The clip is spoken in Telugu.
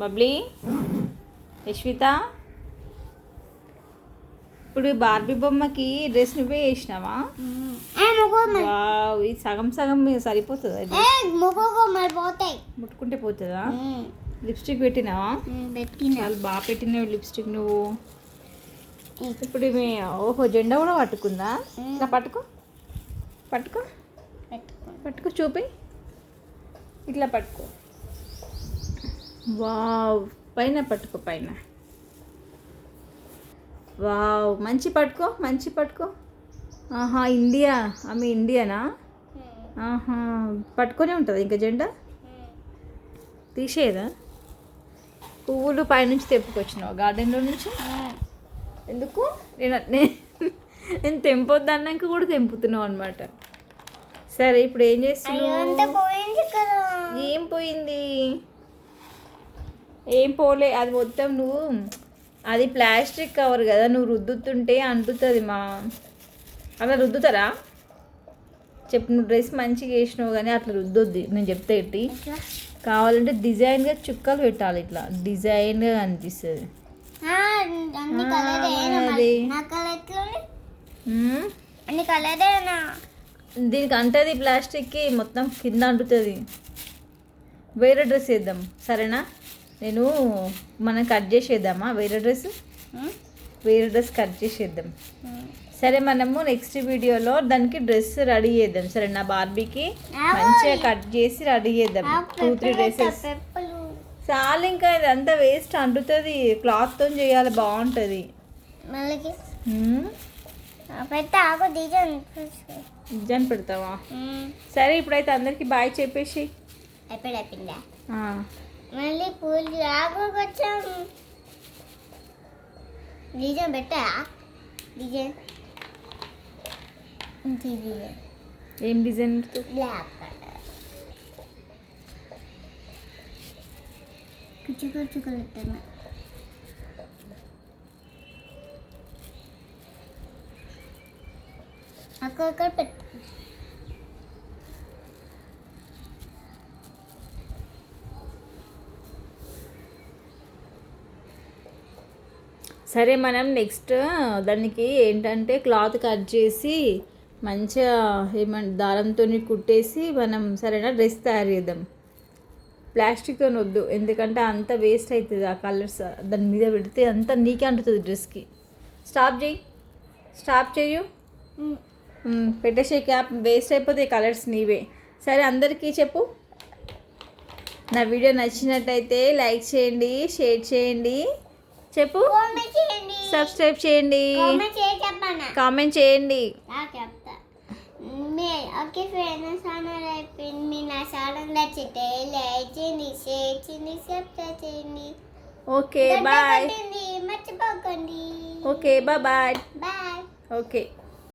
బబ్లీ యశ్విత. ఇప్పుడు బార్బీ బొమ్మకి డ్రెస్ నువ్వే వేసినావా? ఇది సగం సగం సరిపోతుందా ముట్టుకుంటే పోతుందా? లిప్స్టిక్ పెట్టినావా? పెట్టిన. చాలా బాగా పెట్టినావు లిప్స్టిక్ నువ్వు. ఇప్పుడు ఈమె ఓహో జెండా కూడా పట్టుకుందా? ఇలా పట్టుకో. పెట్టుకో. పట్టుకో చూపి. ఇట్లా పట్టుకో. వావ్ పైన పట్టుకో పైన. వావ్ మంచి పట్టుకో మంచి పట్టుకో. ఆహా ఇండియా ఆమె ఇండియానా? ఆహా పట్టుకొనే ఉంటుంది ఇంకా జెండా? తీసేదా పువ్వులు పైనుంచి తెప్పుకొచ్చినావు? గార్డెన్లో నుంచి? ఎందుకు? నేను నేను తెంపొద్దు అన్నాక కూడా తెంపుతున్నావు అనమాట సరే ఇప్పుడు ఏం చేస్తున్నావు? ఏం పోయింది? ఏం పోలే అది మొత్తం నువ్వు అది ప్లాస్టిక్ కవర్ కదా నువ్వు రుద్దుతుంటే అంటుతుంది మా అలా రుద్దుతారా? చెప్పు నువ్వు డ్రెస్ మంచిగా వేసినావు కానీ అట్లా రుద్దొద్ది నేను చెప్తే ఎట్టి? కావాలంటే డిజైన్గా చుక్కలు పెట్టాలి ఇట్లా డిజైన్గా అనిపిస్తుంది దీనికి అంటది ప్లాస్టిక్కి మొత్తం కింద అంటుతుంది. వేరే డ్రెస్ వేద్దాం సరేనా? నేను మనం కట్ చేసేద్దామా? వేరే డ్రెస్? వేరే డ్రెస్ కట్ చేసేద్దాం. సరే మనము నెక్స్ట్ వీడియోలో దానికి డ్రెస్ రెడీ చేద్దాం. సరే నా బార్బీకి. మంచిగా కట్ చేసి రెడీ చేద్దాం. Two three dresses. చాలా ఇంకా ఇదంతా వేస్ట్ అంటుతుంది. క్లాత్తో చేయాలి బాగుంటుంది. డిజైన్ పెడతావా? సరే ఇప్పుడైతే అందరికి బాయ్ చెప్పేసి. మళ్ళీ పూలు ఆకు కొంచెం డిజైన్ పెట్టా డిజైన్ ఇంటి డిజైన్ ఏం డిజైన్ బ్లాక్ చుక్కలు చుక్కలు పెట్టాను అక్కడ పెట్టు సరే మనం నెక్స్ట్ దానికి ఏంటంటే క్లాత్ కట్ చేసి మంచిగా ఏమంట దారంతో కుట్టేసి మనం సరేనా డ్రెస్ తయారు చేద్దాం. ప్లాస్టిక్తో వద్దు ఎందుకంటే అంత వేస్ట్ అవుతుంది ఆ కలర్స్ దాని మీద పెడితే అంత నీకే అంటుతుంది డ్రెస్కి. స్టాప్ చేయి స్టాప్ చేయు. పెట్టేసే క్యాప్ వేస్ట్ అయిపోతాయి కలర్స్ నీవే. సరే అందరికీ చెప్పు. నా వీడియో నచ్చినట్టయితే లైక్ చేయండి షేర్ చేయండి. చెప్పు. కామెంట్ చేయండి. సబ్స్క్రైబ్ చేయండి. కామెంట్ చేయండి. ఓకే ఫ్రెండ్స్ ఛానల్ అయిపోయింది. మీ నా ఛానల్ నచ్చితే లైక్ చేయండి షేర్ చేయండి సబ్స్క్రైబ్ చేయండి. Okay bye. మర్చిపోకండి. Okay bye. బాయ్. ఓకే.